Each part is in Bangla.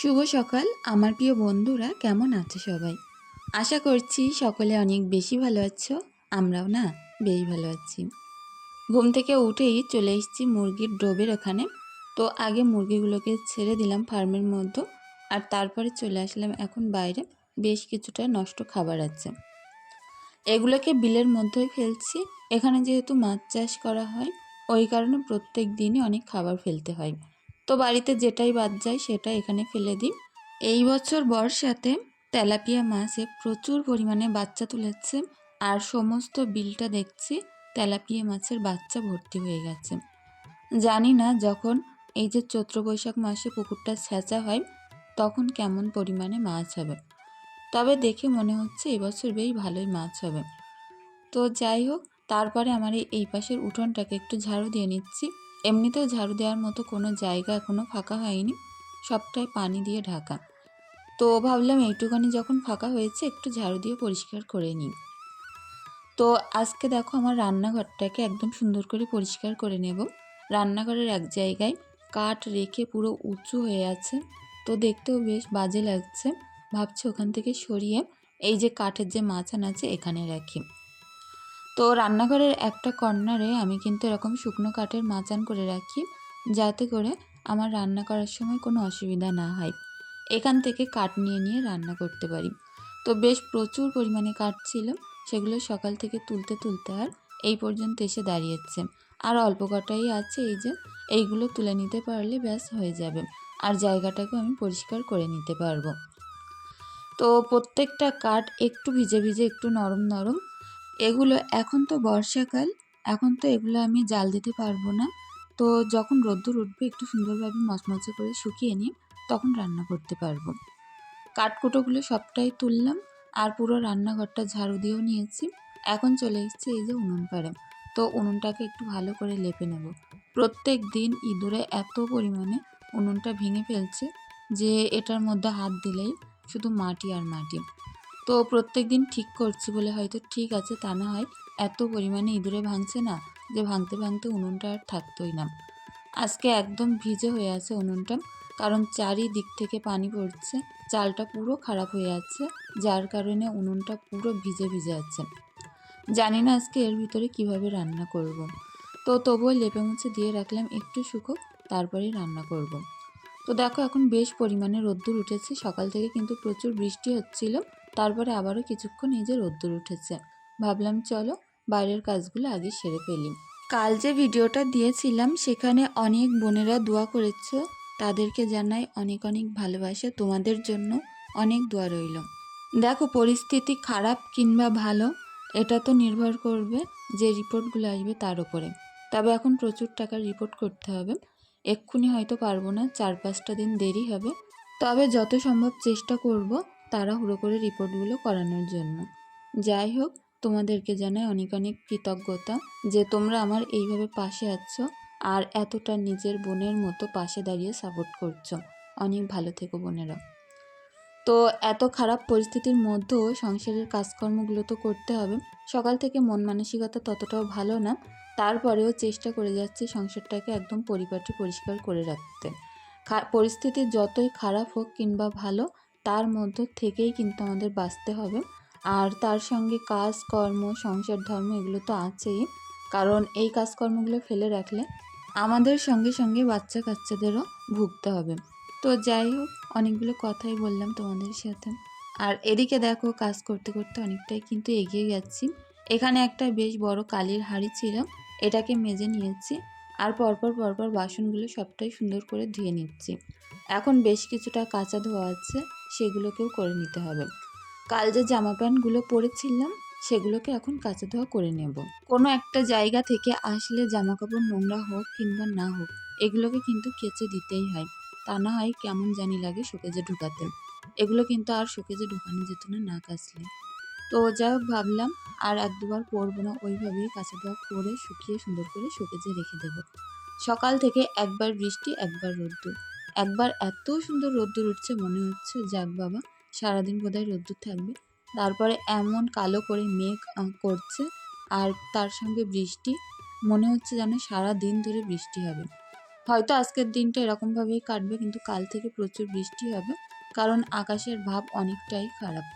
শুভ সকাল, আমার প্রিয় বন্ধুরা, কেমন আছে সবাই? আশা করছি সকলে অনেক বেশি ভালো আছো, আমরাও না বেশ ভালো আছি। ঘুম থেকে উঠেই চলে এসেছি মুরগির ডোবের ওখানে। তো আগে মুরগিগুলোকে ছেড়ে দিলাম ফার্মের মধ্যে আর তারপরে চলে আসলাম এখন বাইরে। বেশ কিছুটা নষ্ট খাবার আছে। এগুলোকে বিলের মধ্যেই ফেলছি। এখানে যেহেতু মাছ চাষ করা হয়, ওই কারণে প্রত্যেক দিনই অনেক খাবার ফেলতে হয়। তো বাড়িতে যেটাই বাদ যায় সেটা এখানে ফেলে দিই। এই বছর বর্ষাতে তেলাপিয়া মাছে প্রচুর পরিমাণে বাচ্চা তুলেছে আর সমস্ত বিলটা দেখছি তেলাপিয়া মাছের বাচ্চা ভর্তি হয়ে গেছে। জানি না যখন এই যে চৈত্র বৈশাখ মাসে পুকুরটা ছেঁচা হয় তখন কেমন পরিমাণে মাছ হবে। তবে দেখে মনে হচ্ছে এবছর বেশ ভালোই মাছ হবে। তো যাই হোক, তারপরে আমার এই- পাশের উঠোনটাকে একটু ঝাড়ু দিয়ে নিচ্ছি। এমনিতেও ঝাড়ু দেওয়ার মতো কোনো জায়গা এখনও ফাঁকা হয়নি, সবটাই পানি দিয়ে ঢাকা। তো ভাবলাম এইটুখানি যখন ফাঁকা হয়েছে একটু ঝাড়ু দিয়ে পরিষ্কার করে নিই। তো আজকে দেখো আমার রান্নাঘরটাকে একদম সুন্দর করে পরিষ্কার করে নেব। রান্নাঘরের এক জায়গায় কাঠ রেখে পুরো উঁচু হয়ে আছে। তো দেখতেও বেশ বাজে লাগছে। ভাবছি ওখান থেকে সরিয়ে এই যে কাঠের যে মাচান আছে এখানে রাখি। তো রান্নাঘরের একটা কর্নারে আমি কিন্তু এরকম শুকনো কাঠের মাচান করে রাখি, যাতে করে আমার রান্না করার সময় কোনো অসুবিধা না হয়। এখান থেকে কাঠ নিয়ে নিয়ে রান্না করতে পারি। তো বেশ প্রচুর পরিমাণে কাঠ ছিল, সেগুলো সকাল থেকে তুলতে তুলতে আর এই পর্যন্ত এসে দাঁড়িয়েছে। আর অল্প কটাই আছে, এই যে এইগুলো তুলে নিতে পারলে ব্যাস হয়ে যাবে। আর জায়গাটাকে আমি পরিষ্কার করে নিতে পারব। তো প্রত্যেকটা কাঠ একটু ভিজে ভিজে একটু নরম নরম এগুলো এখন তো বর্ষাকাল, এখন তো এগুলো আমি জাল দিতে পারব না। তো যখন রোদ্দুর উঠবে, একটু সুন্দরভাবে মচমচে করে শুকিয়ে নিই তখন রান্না করতে পারব। কাঠকুটোগুলো সবটাই তুললাম আর পুরো রান্নাঘরটা ঝাড়ু দিয়েও নিয়েছি। এখন চলে এসেছি এই যে উনুন পাড়ে। তো উনুনটাকে একটু ভালো করে লেপে নেব। প্রত্যেক দিন ইঁদুরে এত পরিমাণে উনুনটা ভেঙে ফেলছে যে এটার মধ্যে হাত দিলেই শুধু মাটি আর মাটি। তো প্রত্যেক দিন ঠিক করছি বলে হয়তো ঠিক আছে তা না হয় এত পরিমাণে ইঁদুরে ভাঙছে না যে ভাঙতে ভাঙতে উনুনটা আর থাকতোই না আজকে একদম ভিজে হয়ে আছে উনুনটা, কারণ চারিদিক থেকে পানি পড়ছে, চালটা পুরো খারাপ হয়ে আছে, যার কারণে উনুনটা পুরো ভিজে ভিজে আছে জানি না আজকে এর ভিতরে কীভাবে রান্না করব। তো তবুও লেপে মুছে দিয়ে রাখলাম একটু শুকো তারপরেই রান্না করব। তো দেখো এখন বেশ পরিমাণে রোদ্দুর উঠেছে, সকাল থেকে কিন্তু প্রচুর বৃষ্টি হচ্ছিল তারপরে আবারও কিছুক্ষণ এই যে রোদ্দুর উঠেছে। ভাবলাম, চলো বাইরের কাজগুলো আগে সেরে ফেলি। কাল যে ভিডিওটা দিয়েছিলাম, সেখানে অনেক বোনেরা দোয়া করেছ। তাদেরকে জানাই অনেক অনেক ভালোবাসা। তোমাদের জন্য অনেক দোয়া রইল। দেখো, পরিস্থিতি খারাপ কিংবা ভালো, এটা তো নির্ভর করবে যে রিপোর্টগুলো আসবে তার উপরে। তবে এখন প্রচুর টাকার রিপোর্ট করতে হবে। এক্ষুনি হয়তো পারব না, চার পাঁচটা দিন দেরি হবে। তবে যত সম্ভব চেষ্টা করব তাড়াহুড়ো করে রিপোর্টগুলো করানোর জন্য। যাই হোক, তোমাদেরকে জানাই অনেক অনেক কৃতজ্ঞতা যে তোমরা আমার এইভাবে পাশে আছো আর এতটা নিজের বোনের মতো পাশে দাঁড়িয়ে সাপোর্ট করছ। অনেক ভালো থেকো বোনেরা। তো এত খারাপ পরিস্থিতির মধ্যেও সংসারের কাজকর্মগুলো তো করতে হবে। সকাল থেকে মন মানসিকতা ততটাও ভালো না, তারপরেও চেষ্টা করে যাচ্ছি সংসারটাকে একদম পরিপাটি পরিষ্কার করে রাখতে। পরিস্থিতি যতই খারাপ হোক কিংবা ভালো তার মধ্য থেকেই কিন্তু আমাদের বাঁচতে হবে। আর তার সঙ্গে কাজ কর্ম সংসার, ধর্ম এগুলো তো আছেই। কারণ এই কাজকর্মগুলো ফেলে রাখলে আমাদের সঙ্গে সঙ্গে বাচ্চা কাচ্চাদেরও ভুগতে হবে। তো যাই হোক, অনেকগুলো কথাই বললাম তোমাদের সাথে। আর এদিকে দেখো, কাজ করতে করতে অনেকটাই কিন্তু এগিয়ে যাচ্ছি। এখানে একটা বেশ বড় কালির হাঁড়ি ছিল, এটাকে মেজে নিয়েছি আর পরপর পরপর বাসনগুলো সবটাই সুন্দর করে ধুয়ে নিচ্ছি। এখন বেশ কিছুটা কাঁচা ধোয়া আছে। সেগুলোকেও করে নিতে হবে। কাল যে জামা প্যান্টগুলো পরেছিলাম, সেগুলোকে এখন কাঁচা ধোয়া করে নেব। কোনো একটা জায়গা থেকে আসলে জামা কাপড় নোংরা হোক কিংবা না হোক, এগুলোকে কিন্তু কেচে দিতেই হয়। তা না হয় কেমন জানি লাগে শোকেজে ঢুকাতে। এগুলো কিন্তু আর শোকেজে ঢুকানো যেত না না কাচলে। তো হোক ভাবলাম, আর এক দুবার পরবো না, ওইভাবেই কাঁচা ধোয়া করে শুকিয়ে সুন্দর করে শোকেজে রেখে দেবো। সকাল থেকে একবার বৃষ্টি, একবার রোদ্দুর। একবার এত সুন্দর রোদ্দুর উঠছে মনে হচ্ছে, যাক বাবা, সারাদিন বোধহয় রোদ্দুর থাকবে। তারপরে এমন কালো করে মেঘ করছে আর তার সঙ্গে বৃষ্টি, মনে হচ্ছে যেন সারা দিন ধরে বৃষ্টি হবে। হয়তো আজকের দিনটা এরকমভাবেই কাটবে, কিন্তু কাল থেকে প্রচুর বৃষ্টি হবে, কারণ আকাশের ভাব অনেকটাই খারাপ।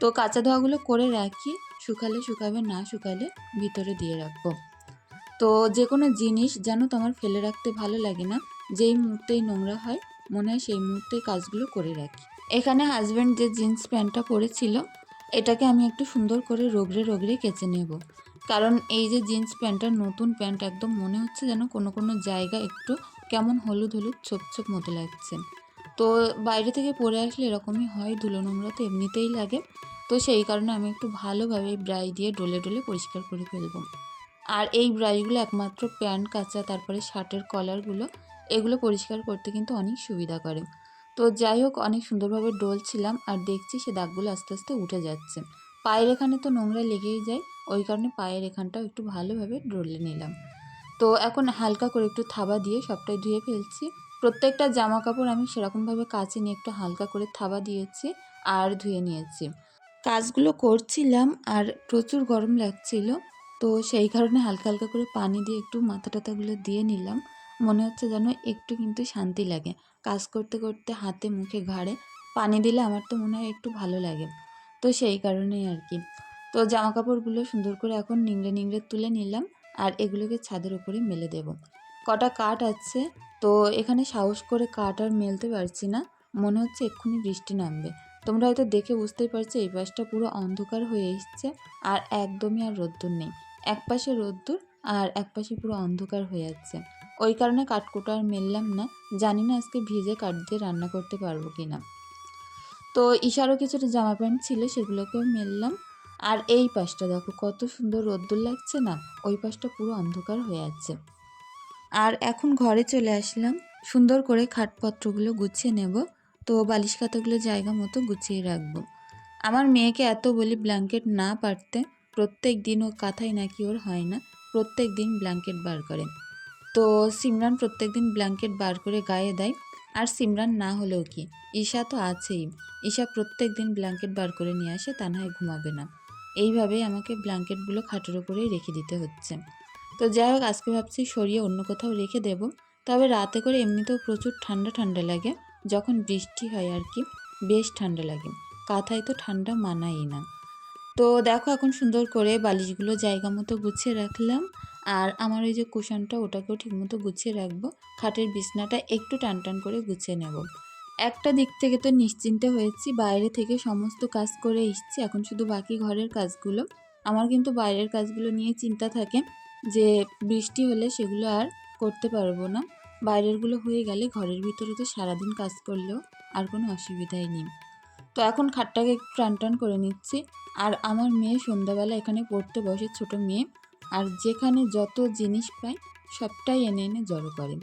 তো কাঁচা ধোয়াগুলো করে রাখি, শুকালে শুকাবে, না শুকালে ভিতরে দিয়ে রাখব। তো যে কোনো জিনিস যেন তোমার ফেলে রাখতে ভালো লাগে না যেই মুহূর্তেই নোংরা হয়, মনে হয় সেই মুহূর্তেই কাজগুলো করে রাখি। এখানে হাজব্যান্ড যে জিন্স প্যান্টটা পরেছিল, এটাকে আমি একটু সুন্দর করে রগড়ে রগড়ে কেচে নেব। কারণ এই যে জিন্স প্যান্টটা নতুন প্যান্ট একদম মনে হচ্ছে যেন কোনো কোনো জায়গা একটু কেমন হলুদ হলুদ, ছোপ ছোপ মতো লাগছে। তো বাইরে থেকে পরে আসলে এরকমই হয়, ধুলো নোংরা তো এমনিতেই লাগে। তো সেই কারণে আমি একটু ভালোভাবে এই ব্রাই দিয়ে ডলে ডলে পরিষ্কার করে ফেলব। আর এই ব্রাইগুলো একমাত্র প্যান্ট কাচা, তারপরে শার্টের কলারগুলো এগুলো পরিষ্কার করতে কিন্তু অনেক সুবিধা করে। তো যাই হোক, অনেক সুন্দরভাবে ডলছিলাম আর দেখছি সে দাগগুলো আস্তে আস্তে উঠে যাচ্ছে। পায়ের এখানে তো নোংরা লেগেই যায়, ওই কারণে পায়ের এখানটাও একটু ভালোভাবে ডলে নিলাম। তো এখন হালকা করে একটু থাবা দিয়ে সবটাই ধুয়ে ফেলছি। প্রত্যেকটা জামা কাপড় আমি সেরকমভাবে কাচে নিয়ে একটু হালকা করে থাবা দিয়েছি আর ধুয়ে নিয়েছি। কাজগুলো করছিলাম আর প্রচুর গরম লাগছিল, তো সেই কারণে হালকা হালকা করে পানি দিয়ে একটু মাথা টাথাগুলো দিয়ে নিলাম। মনে হচ্ছে যেন একটু কিন্তু শান্তি লাগে। কাজ করতে করতে হাতে মুখে ঘাড়ে পানি দিলে আমার তো মনে হয় একটু ভালো লাগে। তো সেই কারণেই আর কি। তো জামা কাপড়গুলো সুন্দর করে এখন নিংড়ে নিংড়ে তুলে নিলাম আর এগুলোকে ছাদের উপরে মেলে দেব। কটা কাঠ আছে? তো এখানে সাহস করে কাঠ আর মেলতে পারছি না। মনে হচ্ছে এক্ষুনি বৃষ্টি নামবে। তোমরা হয়তো দেখে বুঝতেই পারছ এই পাশটা পুরো অন্ধকার হয়ে এসছে আর একদমই আর রোদ্দুর নেই। এক পাশে রোদ্দুর আর এক পাশে পুরো অন্ধকার হয়ে যাচ্ছে ওই কারণে কাঠকুটো আর মেললাম না। জানি না আজকে ভিজে কাঠ দিয়ে রান্না করতে পারব কি না তো ঈশারও কিছুটা জামা প্যান্ট ছিল, সেগুলোকেও মেললাম। আর এই পাশটা দেখো, কত সুন্দর রোদ্দুর লাগছে না? ওই পাশটা পুরো অন্ধকার হয়ে আছে। আর এখন ঘরে চলে আসলাম। সুন্দর করে খাটপত্রগুলো গুছিয়ে নেব। তো বালিশ খাতাগুলো জায়গা মতো গুছিয়ে রাখব। আমার মেয়েকে এত বলি ব্ল্যাঙ্কেট না পারতে, প্রত্যেক দিন ও কাঁথাই নাকি ওর হয় না, প্রত্যেক দিন ব্ল্যাঙ্কেট বার করে। তো সিমরান প্রত্যেক দিন ব্ল্যাঙ্কেট বার করে গায়ে দেয়, আর সিমরান না হলেও কি? ঈশা তো আছেই। ঈশা প্রত্যেক দিন ব্ল্যাঙ্কেট বার করে নিয়ে আসে তা না হয় ঘুমাবে না। এইভাবেই আমাকে ব্ল্যাঙ্কেটগুলো খাটের ওপরেই রেখে দিতে হচ্ছে। তো যাই হোক, আজকে ভাবছি সরিয়ে অন্য কোথাও রেখে দেব। তবে রাতে করে এমনিতেও প্রচুর ঠান্ডা ঠান্ডা লাগে। যখন বৃষ্টি হয় আর কি, বেশ ঠান্ডা লাগে। কাঁথায় তো ঠান্ডা মানাই না। তো দেখো, এখন সুন্দর করে বালিশগুলো জায়গা মতো গুছিয়ে রাখলাম। আর আমার ওই যে কুশনটা ওটাকেও ঠিকমতো গুছিয়ে রাখব। খাটের বিছনাটা একটু টান টান করে গুছিয়ে নেব। একটা দিক থেকে তো নিশ্চিন্তে হয়েছি, বাইরে থেকে সমস্ত কাজ করে এসছি। এখন শুধু বাকি ঘরের কাজগুলো। আমার কিন্তু বাইরের কাজগুলো নিয়ে চিন্তা থাকে যে, বৃষ্টি হলে সেগুলো আর করতে পারব না। বাইরেরগুলো হয়ে গেলে ঘরের ভিতরে তো সারাদিন কাজ করলেও আর কোনো অসুবিধাই নেই। তো এখন খাটটাকে একটু টান টান করে নিচ্ছি। আর আমার মেয়ে সন্ধ্যাবেলা এখানে পড়তে বসে, ছোট মেয়ে। আর যেখানে যত জিনিস পাই, সবটাই এনে এনে জড়ো করে।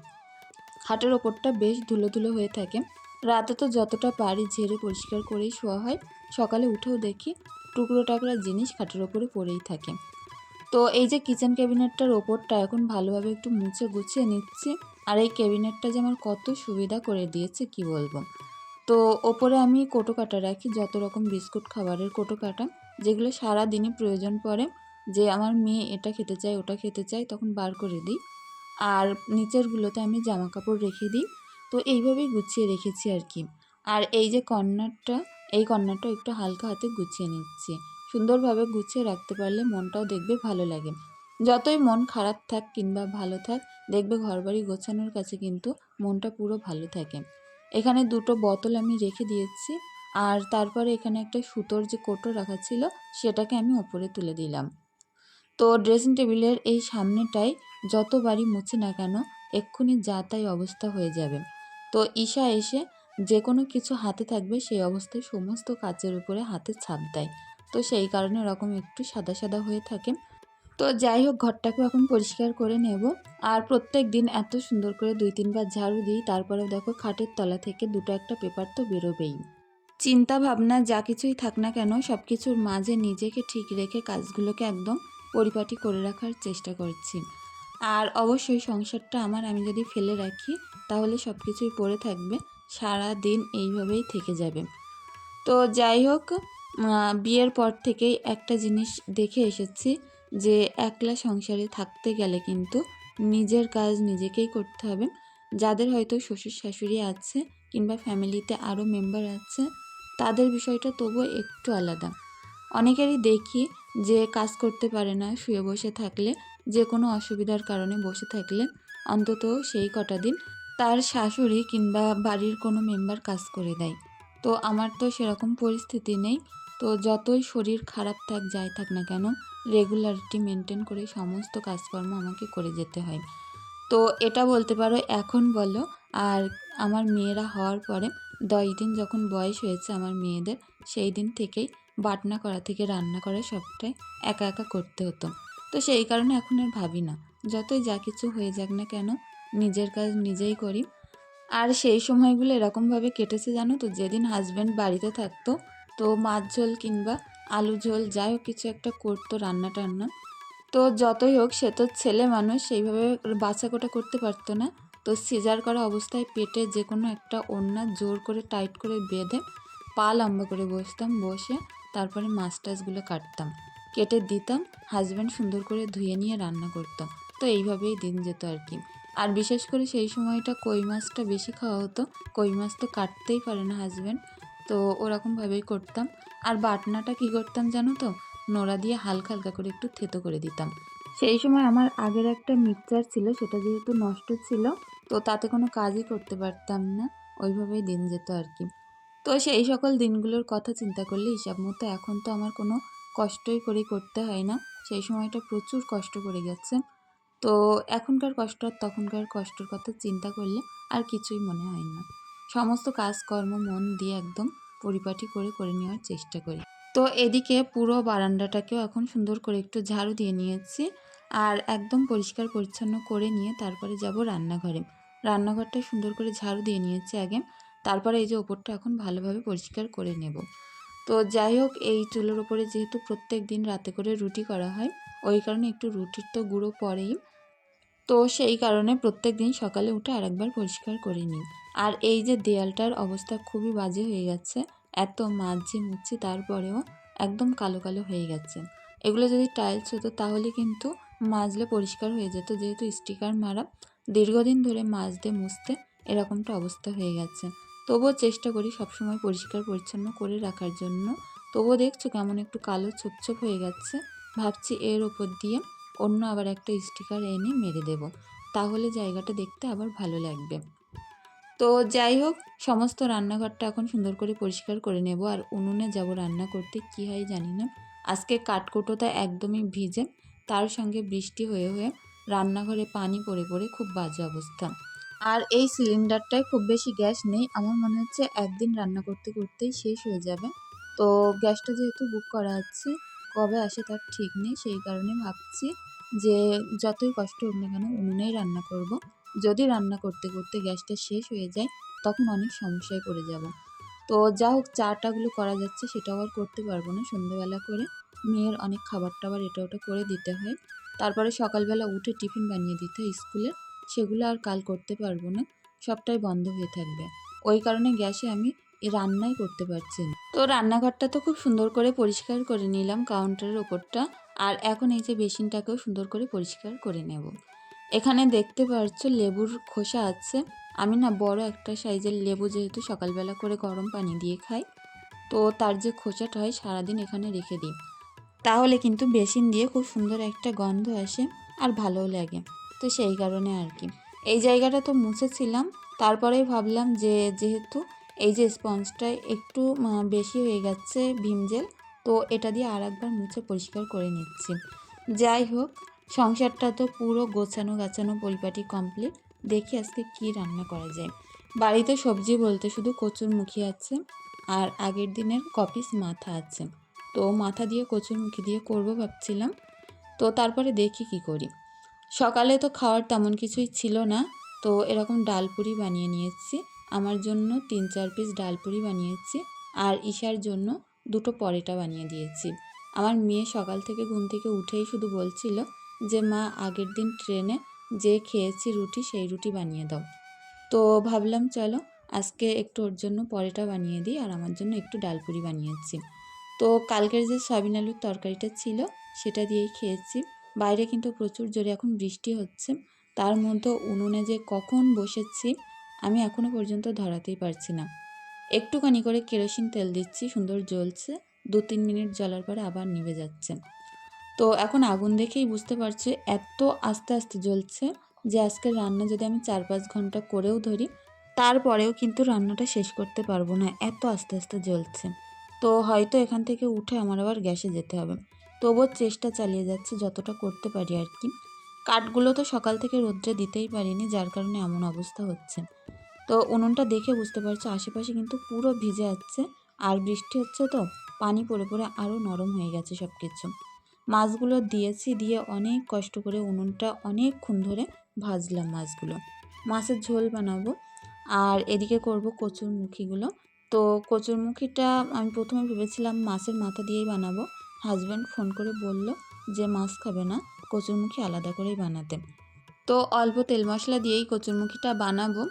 খাটের ওপরটা বেশ ধুলো ধুলো হয়ে থাকে। রাতে তো যতটা পারি ঝেড়ে পরিষ্কার করেই শোয়া হয়। সকালে উঠেও দেখি টুকরো টাকরা জিনিস খাটের ওপরে পড়েই থাকে। তো এই যে কিচেন ক্যাবিনেটটার ওপরটা এখন ভালোভাবে একটু মুছে গুছিয়ে নিচ্ছি। আর এই ক্যাবিনেটটা যে আমার কত সুবিধা করে দিয়েছে, কি বলব? তো ওপরে আমি কোটো কাটা রাখি, যত রকম বিস্কুট খাবারের কোটো কাটা, যেগুলো সারা দিনে প্রয়োজন পড়ে। যে আমার মেয়ে এটা খেতে চায়, ওটা খেতে চায়, তখন বার করে দিই। আর নিচেরগুলোতে আমি জামা কাপড় রেখে দিই। তো এইভাবেই গুছিয়ে রেখেছি আর কি। আর এই যে কর্নারটা, এই কর্নারটা একটু হালকা হাতে গুছিয়ে নিচ্ছি। সুন্দরভাবে গুছিয়ে রাখতে পারলে মনটাও দেখবে ভালো লাগে। যতই মন খারাপ থাক কিংবা ভালো থাক, দেখবে ঘরবাড়ি গোছানোর কাছে কিন্তু মনটা পুরো ভালো থাকে। এখানে দুটো বোতল আমি রেখে দিয়েছি। আর তারপরে এখানে একটা সুতোর যে কোটো রাখা ছিল, সেটাকে আমি ওপরে তুলে দিলাম। তো ড্রেসিং টেবিলের এই সামনেটাই যতবারই মুছি না কেন, এক্ষুনি যা তাই অবস্থা হয়ে যাবে। তো ঈশা এসে যে কোনো কিছু হাতে থাকবে, সেই অবস্থায় সমস্ত কাচের উপরে হাতে ছাপ দেয়। তো সেই কারণে ওরকম একটু সাদা সাদা হয়ে থাকে। তো যাই হোক ঘরটাকে এখন পরিষ্কার করে নেব। আর প্রত্যেক দিন এত সুন্দর করে দুই তিনবার ঝাড়ু দিই, তারপরেও দেখো খাটের তলা থেকে দুটো একটা পেপার তো বেরোবেই। চিন্তা ভাবনা, যা কিছুই থাক না কেন সব কিছুর মাঝে নিজেকে ঠিক রেখে কাজগুলোকে একদম পরিপাটি করে রাখার চেষ্টা করছি। আর অবশ্যই সংসারটা আমার, আমি যদি ফেলে রাখি, তাহলে সব কিছুই পড়ে থাকবে। সারা দিন এইভাবেই থেকে যাবে। তো যাই হোক বিয়ের পর থেকেই একটা জিনিস দেখে এসেছি যে, একলা সংসারে থাকতে গেলে কিন্তু নিজের কাজ নিজেকেই করতে হবে। যাদের হয়তো শ্বশুর শাশুড়ি আছে কিংবা ফ্যামিলিতে আরও মেম্বার আছে, তাদের বিষয়টা তবুও একটু আলাদা। অনেকেরই দেখি যে কাজ করতে পারে না, শুয়ে বসে থাকলে, যে কোনো অসুবিধার কারণে বসে থাকলে, অন্তত সেই কটা দিন তার শাশুড়ি কিংবা বাড়ির কোনো মেম্বার কাজ করে দেয়। তো আমার তো সেরকম পরিস্থিতি নেই। তো যতই শরীর খারাপ থাক, যাই থাক না কেন রেগুলারিটি মেনটেন করে সমস্ত কাজকর্ম আমাকে করে যেতে হয়। তো এটা বলতে পারো এখন বলো, আর আমার মেয়েরা হওয়ার পরে দশ দিন যখন বয়স হয়েছে আমার মেয়েদের, সেই দিন থেকেই বাটনা করা থেকে রান্না করা সবটাই একা একা করতে হতো। তো সেই কারণে এখন আর ভাবি না। যতই যা কিছু হয়ে যাক না কেন, নিজের কাজ নিজেই করি। আর সেই সময়গুলো এরকমভাবে কেটেছে জানো তো? যেদিন হাজব্যান্ড বাড়িতে থাকতো, তো মাছ ঝোল কিংবা আলু ঝোল যাই হোক কিছু একটা করতো রান্না টান্না তো যতই হোক সে তো ছেলে মানুষ, সেইভাবে বাছাকোটা করতে পারতো না। তো সিজার করা অবস্থায় পেটে যে কোনো একটা ওড়না জোর করে টাইট করে বেঁধে পা লম্বা করে বসতাম। বসে তারপরে মাছ টাছগুলো কাটতাম। কেটে দিতাম হাজব্যান্ড সুন্দর করে ধুয়ে নিয়ে রান্না করতো। তো এইভাবেই দিন যেত আর কি। আর বিশেষ করে সেই সময়টা কই মাছটা বেশি খাওয়া হতো। কই মাছ তো কাটতেই পারে না হাজব্যান্ড তো ওরকমভাবেই করতাম। আর বাটনাটা কী করতাম জানো তো? নোড়া দিয়ে হালকা হালকা করে একটু থেতো করে দিতাম। সেই সময় আমার আগের একটা মিক্সচার ছিল, সেটা যেহেতু নষ্ট ছিল, তো তাতে কোনো কাজই করতে পারতাম না। ওইভাবেই দিন যেত আর কি। তো সেই সকল দিনগুলোর কথা চিন্তা করলে হিসাব মতো এখন তো আমার কোনো কষ্টই করে করতে হয় না। সেই সময়টা প্রচুর কষ্ট করে গেছে। তো এখনকার কষ্ট আর তখনকার কষ্টর কথা চিন্তা করলে আর কিছুই মনে হয় না। সমস্ত কাজকর্ম মন দিয়ে একদম পরিপাটি করে করে নেওয়ার চেষ্টা করি। তো এদিকে পুরো বারান্দাটাকেও এখন সুন্দর করে একটু ঝাড়ু দিয়ে নিয়েছি আর একদম পরিষ্কার পরিচ্ছন্ন করে নিয়ে তারপরে যাব রান্নাঘরে। রান্নাঘরটা সুন্দর করে ঝাড়ু দিয়ে নিয়েছি আগে। তারপরে এই যে ওপরটা এখন ভালোভাবে পরিষ্কার করে নেব। তো যাই হোক, এই চুলোর ওপরে যেহেতু প্রত্যেক দিন রাতে করে রুটি করা হয়, ওই কারণে একটু রুটির তো গুঁড়ো পরেই। তো সেই কারণে প্রত্যেক দিন সকালে উঠে আরেকবার পরিষ্কার করে নিই। আর এই যে দেয়ালটার অবস্থা খুবই বাজে হয়ে গেছে, এত মাঝে মুচ্ছি তারপরেও একদম কালো কালো হয়ে গেছে। এগুলো যদি টাইলস হতো তাহলে কিন্তু মাজলে পরিষ্কার হয়ে যেত, যেহেতু স্টিকার মারা দীর্ঘদিন ধরে মাজতে মুছতে এরকমটা অবস্থা হয়ে গেছে। তবুও চেষ্টা করি সবসময় পরিষ্কার, পরিচ্ছন্ন করে রাখার জন্য। তবুও দেখছ কেমন একটু কালো ছোপ ছোপ হয়ে গেছে। ভাবছি এর ওপর দিয়ে অন্য আবার একটা স্টিকার এনে মেরে দেব। তাহলে জায়গাটা দেখতে আবার ভালো লাগবে। তো যাই হোক, সমস্ত রান্নাঘরটা এখন সুন্দর করে পরিষ্কার করে নেব। আর উনুনে যাব রান্না করতে, কি হয় জানি না। আজকে কাঠকুটোটা একদমই ভিজে, তার সঙ্গে বৃষ্টি হয়ে হয়ে রান্নাঘরে পানি পড়ে পড়ে খুব বাজে অবস্থা। আর এই সিলিন্ডারটায় খুব বেশি গ্যাস নেই। আমার মনে হচ্ছে একদিন রান্না করতে করতেই শেষ হয়ে যাবে। তো গ্যাসটা যেহেতু বুক করা আছে, কবে আসে তার ঠিক নেই, সেই কারণে ভাবছি যে যতই কষ্ট হোক না কেন উনুনেই রান্না করব। যদি রান্না করতে করতে গ্যাসটা শেষ হয়ে যায়, তখন অনেক সমস্যায় পড়ে যাব। তো যা হোক, চাটাগুলো করা যাচ্ছে সেটা আবার করতে পারব না। সন্ধ্যেবেলা করে মেয়ের অনেক খাবার টাবার এটা ওটা করে দিতে হয়। তারপরে সকালবেলা উঠে টিফিন বানিয়ে দিতে হয় স্কুলে। সেগুলো আর কাল করতে পারব না, সবটাই বন্ধ হয়ে থাকবে। ওই কারণে গ্যাসে আমি রান্নাই করতে পারছি না। তো রান্নাঘরটা তো খুব সুন্দর করে পরিষ্কার করে নিলাম কাউন্টারের ওপরটা, আর এখন এই যে বেসিনটাকেও সুন্দর করে পরিষ্কার করে নেব। এখানে দেখতে পাচ্ছ লেবুর খোসা আছে। আমি না বড় একটা সাইজের লেবু যেহেতু সকালবেলা করে গরম পানি দিয়ে খাই, তো তার যে খোসাটা হয় সারাদিন এখানে রেখে দিই। তাহলে কিন্তু বেসিন দিয়ে খুব সুন্দর একটা গন্ধ আসে আর ভালোও লাগে। তো সেই কারণে আর কি। এই জায়গাটা তো মুছেছিলাম, তারপরেই ভাবলাম যে যেহেতু এই যে স্পঞ্জটা একটু বেশি হয়ে গেছে ভীম জেল, তো এটা দিয়ে আর একবার মুছে পরিষ্কার করে নিচ্ছি। যাই হোক, সংসারটা তো পুরো গোছানো গাছানো পরিপাটি কমপ্লিট দেখি আজকে কি রান্না করা যায়। বাড়িতে সবজি বলতে শুধু কচুর মুখী আছে, আর আগের দিনের কপিস মাথা আছে। তো মাথা দিয়ে কচুর মুখি দিয়ে করব ভাবছিলাম, তো তারপরে দেখি কি করি। সকালে তো খাওয়ার তেমন কিছুই ছিল না, তো এরকম ডালপুরি বানিয়ে নিয়েছি। আমার জন্য তিন চার পিস ডালপুরি বানিয়েছি আর ঈশার জন্য দুটো পরেটা বানিয়ে দিয়েছি। আমার মেয়ে সকাল থেকে ঘুম থেকে উঠেই শুধু বলছিল যে, মা, আগের দিন ট্রেনে যে খেয়েছি রুটি, সেই রুটি বানিয়ে দাও। তো ভাবলাম, চলো, আজকে একটু ওর জন্য পরেটা বানিয়ে দিই আর আমার জন্য একটু ডাল ডালপুরি বানিয়েছি। তো কালকের যে সয়াবিন আলুর তরকারিটা ছিল, সেটা দিয়েই খেয়েছি। বাইরে কিন্তু প্রচুর জোরে এখন বৃষ্টি হচ্ছে। তার মধ্যে উনুনে যে কখন বসেছি, আমি এখনও পর্যন্ত ধরাতেই পারছি না। একটুখানি করে কেরোসিন তেল দিচ্ছি, সুন্দর জ্বলছে। দু তিন মিনিট জ্বলার পরে আবার নিভে যাচ্ছে। তো এখন আগুন দেখেই বুঝতে পারছি এত আস্তে আস্তে জ্বলছে যে আজকের রান্না যদি আমি চার পাঁচ ঘণ্টা করেও ধরি, তারপরেও কিন্তু রান্নাটা শেষ করতে পারব না। এত আস্তে আস্তে জ্বলছে। তো হয়তো এখান থেকে উঠে আমার আবার গ্যাসে যেতে হবে। তবুও চেষ্টা চালিয়ে যাচ্ছে যতটা করতে পারি আর কি। কাঠগুলো তো সকাল থেকে রোদ্রে দিতেই পারিনি, যার কারণে এমন অবস্থা হচ্ছে। তো উনুনটা দেখে বুঝতে পারছ, আশেপাশে কিন্তু পুরো ভিজে যাচ্ছে আর বৃষ্টি হচ্ছে তো, পানি পড়ে পড়ে আরও নরম হয়ে গেছে সব কিছু মাছগুলো দিয়েছি, দিয়ে অনেক কষ্ট করে উনুনটা অনেকক্ষণ ধরে ভাজলাম মাছগুলো। মাছের ঝোল বানাবো, আর এদিকে করব কচুর মুখিগুলো তো কচুরমুখিটা আমি প্রথমে ভেবেছিলাম মাছের মাথা দিয়েই বানাবো হাজব্যান্ড ফোন করে বলল যে মাছ খাবে না, কচুরমুখী আলাদা করেই বানাতে। তো অল্প তেল মশলা দিয়েই কচুরমুখিটা বানাবো।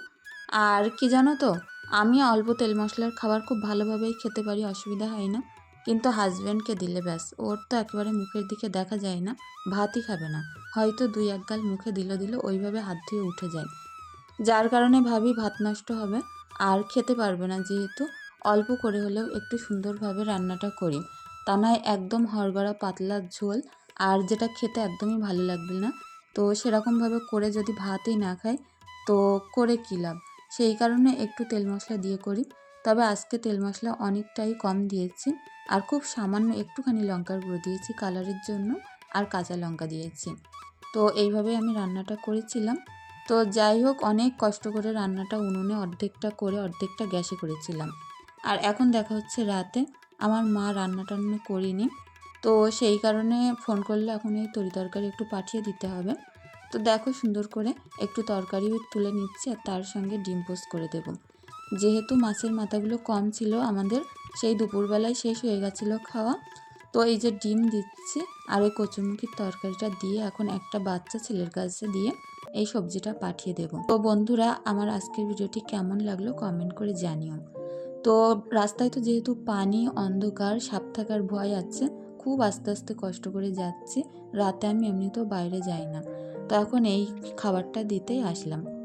আর কি জানো তো, আমি অল্প তেল মশলার খাবার খুব ভালোভাবেই খেতে পারি, অসুবিধা হয় না। কিন্তু হাজব্যান্ডকে দিলে ব্যাস, ওর তো একেবারে মুখের দিকে দেখা যায় না, ভাতই খাবে না। হয়তো দুই এক গাল মুখে দিল দিল ওইভাবে হাত ধুয়ে উঠে যায়। যার কারণে ভাবি ভাত নষ্ট হবে, আর খেতে পারবে না যেহেতু, অল্প করে হলেও একটু সুন্দরভাবে রান্নাটা করি। তা নয় একদম হরগড়া পাতলা ঝোল, আর যেটা খেতে একদমই ভালো লাগবে না। তো সেরকমভাবে করে যদি ভাতই না খাই, তো করে কী লাভ? সেই কারণে একটু তেল মশলা দিয়ে করি। তবে আজকে তেল মশলা অনেকটাই কম দিয়েছি, আর খুব সামান্য একটুখানি লঙ্কার গুঁড়ো দিয়েছি কালারের জন্য, আর কাঁচা লঙ্কা দিয়েছি। তো এইভাবে আমি রান্নাটা করেছিলাম। তো যাই হোক, অনেক কষ্ট করে রান্নাটা উনুনে অর্ধেকটা করে অর্ধেকটা গ্যাসে করেছিলাম। আর এখন দেখা হচ্ছে রাতে। আমার মা রান্না টান্না করিনি। তো সেই কারণে ফোন করলে এখন এই তরি তরকারি একটু পাঠিয়ে দিতে হবে। তো দেখো সুন্দর করে একটু তরকারি তুলে নিচ্ছি আর তার সঙ্গে ডিম পোস্ট করে দেব। যেহেতু মাছের মাথাগুলো কম ছিল আমাদের, সেই দুপুরবেলায় শেষ হয়ে গেছিল খাওয়া। তো এই যে ডিম দিচ্ছি আর ওই কচুরমুখির তরকারিটা দিয়ে এখন একটা বাচ্চা ছেলের কাছে দিয়ে এই সবজিটা পাঠিয়ে দেব। তো বন্ধুরা, আমার আজকের ভিডিওটি কেমন লাগল কমেন্ট করে জানিও। তো রাস্তায় তো যেহেতু পানি, অন্ধকার, সাপ থাকার ভয় আছে, খুব আস্তে আস্তে কষ্ট করে যাচ্ছি। রাতে আমি এমনিতেও বাইরে যাই না। তো এখন এই খাবারটা দিতেই আসলাম।